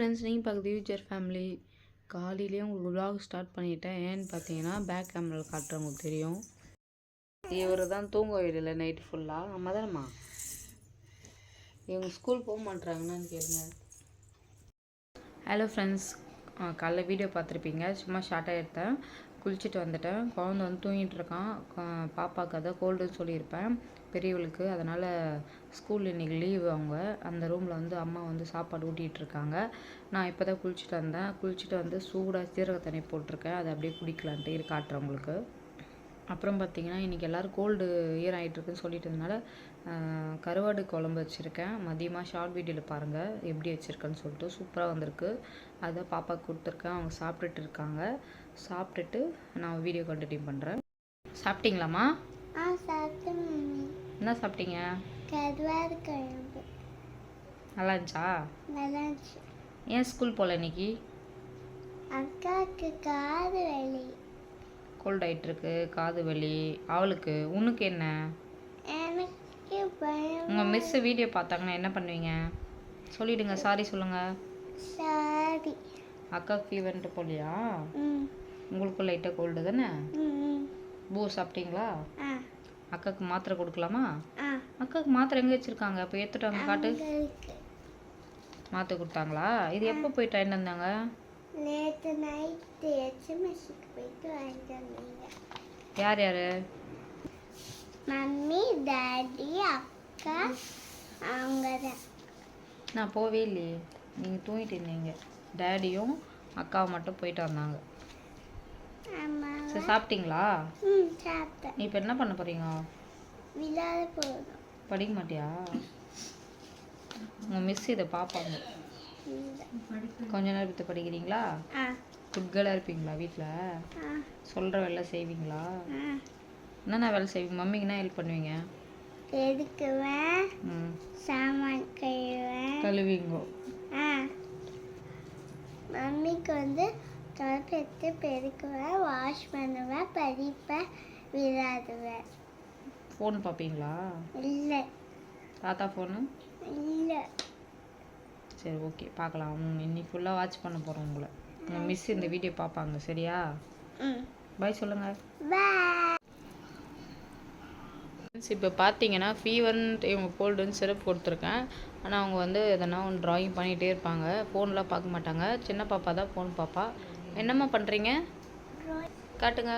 Friends நீங்கள் பார்க்குறது user family காலையிலேயே உங்களுக்கு விலாக் ஸ்டார்ட் பண்ணிட்டேன். ஏன்னு பார்த்தீங்கன்னா பேக் கேமராவில் காட்டுறவங்களுக்கு தெரியும். இவர் தான் தூங்க விடல நைட்டு ஃபுல்லாக நம்ம தானம்மா இவங்க ஸ்கூல் போக மாட்டுறாங்கன்னு கேளுங்க. ஹலோ ஃப்ரெண்ட்ஸ் காலைல வீடியோ பார்த்துருப்பீங்க. சும்மா ஷார்ட்டாக எடுத்தேன். குளிச்சுட்டு வந்துட்டேன். குழந்த வந்து தூங்கிட்டு இருக்கான். பாப்பாவுக்கு அதான் கோல்டுன்னு சொல்லியிருப்பேன். பெரியவளுக்கு. அதனால் ஸ்கூல் இன்னைக்கு லீவு அவங்க. அந்த ரூமில் வந்து அம்மா வந்து சாப்பாடு ஊட்டிகிட்ருக்காங்க நான் இப்போ தான் குளிச்சுட்டு வந்தேன். குளிச்சுட்டு வந்து சூடாக சீரக தண்ணி போட்டிருக்கேன். அதை அப்படியே குடிக்கலான்ட்டு இரு காட்டுறவங்களுக்கு அப்புறம் பார்த்தீங்கன்னா இன்றைக்கி எல்லோரும் கோல்டு ஈரம் ஆகிட்டுருக்குன்னு சொல்லிட்டதுனால கருவாடு குழம்பு வச்சுருக்கேன். மதியமாக ஷார்ட் வீடியோவில் பாருங்கள் எப்படி வச்சுருக்கேன்னு சொல்லிட்டு சூப்பராக வந்திருக்கு. அதை பாப்பாவுக்கு கொடுத்துருக்கேன். அவங்க சாப்பிட்டுட்டு இருக்காங்க. சாப்பிட்டுட்டு நான் வீடியோ கண்டினியூ பண்ணுறேன் சாப்பிட்டீங்களாம்மா? ஆ சாப்பிட்டு மம்மி. என்ன சாப்பிட்டீங்க? கருவாடு நல்லா இருந்துச்சா? நல்லா இருந்துச்சு. ஏன் ஸ்கூல் போகல இன்னைக்கு? அக்காவுக்கு காது வலி. கோல்ட் ஆகிட்டுருக்கு காது வலி. அவளுக்கு உனக்கு என்ன? எனக்கு உங்கள் மிஸ்ஸு வீடியோ பார்த்தாங்கன்னா என்ன பண்ணுவீங்க? சொல்லிவிடுங்க சாரி சொல்லுங்கள் சாரி அக்காவுக்கு ஃபீவர்ன்ட்டு போகலையா ம். உங்களுக்கும் லைட்டாக கோல்டு தானே. பூ சாப்பிட்டீங்களா? அக்காவுக்கு மாத்திரை கொடுக்கலாமா? அக்காவுக்கு மாத்திரை எங்கே வச்சுருக்காங்க? இப்போ எடுத்துட்டு வாங்க காட்டு மாத்திரை கொடுத்தாங்களா? இது எப்போ போய் ட்ரெயின் வந்தாங்க? நேற்று நைட்டு எச்எம்எஸ்க்கு போயிட்டு வாங்கிட்டு வந்தீங்க. யார் யார்? மம்மி டாடி அக்கா அவங்க தான் நான் போவே இல்லையே. நீங்கள் தூங்கிட்டு இருந்தீங்க. டேடியும் அக்காவும் மட்டும் போயிட்டு வந்தாங்க. சரி சாப்பிட்டீங்களா? ம் சாப்பிட்டேன். இப்போ என்ன பண்ண போகிறீங்க படிக்க மாட்டியா? உங்கள் மிஸ் இதை பார்ப்பாங்க. கொஞ்ச நேரத்தை படிக்கிறீங்களா? ஆ. குட் கேர்ளாக இருப்பீங்களா வீட்டில் சொல்கிற வேலை செய்வீங்களா? என்னென்ன வேலை செய்வீங்க? மம்மிக்கு என்ன ஹெல்ப் பண்ணுவீங்க? பெருக்குவேன் ம். சாமான் கழுவிங்கோ. மம்மிக்கு வந்து தொலைபெற்று பெருக்குவேன் வாஷ் பண்ணுவேன் படிப்பேன் விளையாடுவேன் ஃபோன் பார்ப்பீங்களா? இல்லை. தாத்தா ஃபோனு இல்லை. சரி ஓகே பார்க்கலாம். இன்னைக்கு ஃபுல்லாக வாட்ச் பண்ண போகிறோம் உங்களை. உங்கள் மிஸ் இந்த வீடியோ பார்ப்பாங்க. சரியா? பாய் சொல்லுங்கள் இப்போ பார்த்தீங்கன்னா ஃபீவர்னு இவங்க கோல்டுன்னு சிரப் கொடுத்துருக்கேன். ஆனால் அவங்க வந்து எதனா ஒன்று ட்ராயிங் பண்ணிகிட்டே இருப்பாங்க. ஃபோன்லாம் பார்க்க மாட்டாங்க. சின்ன பாப்பா தான் ஃபோன் பாப்பா என்னம்மா பண்ணுறீங்க காட்டுங்க.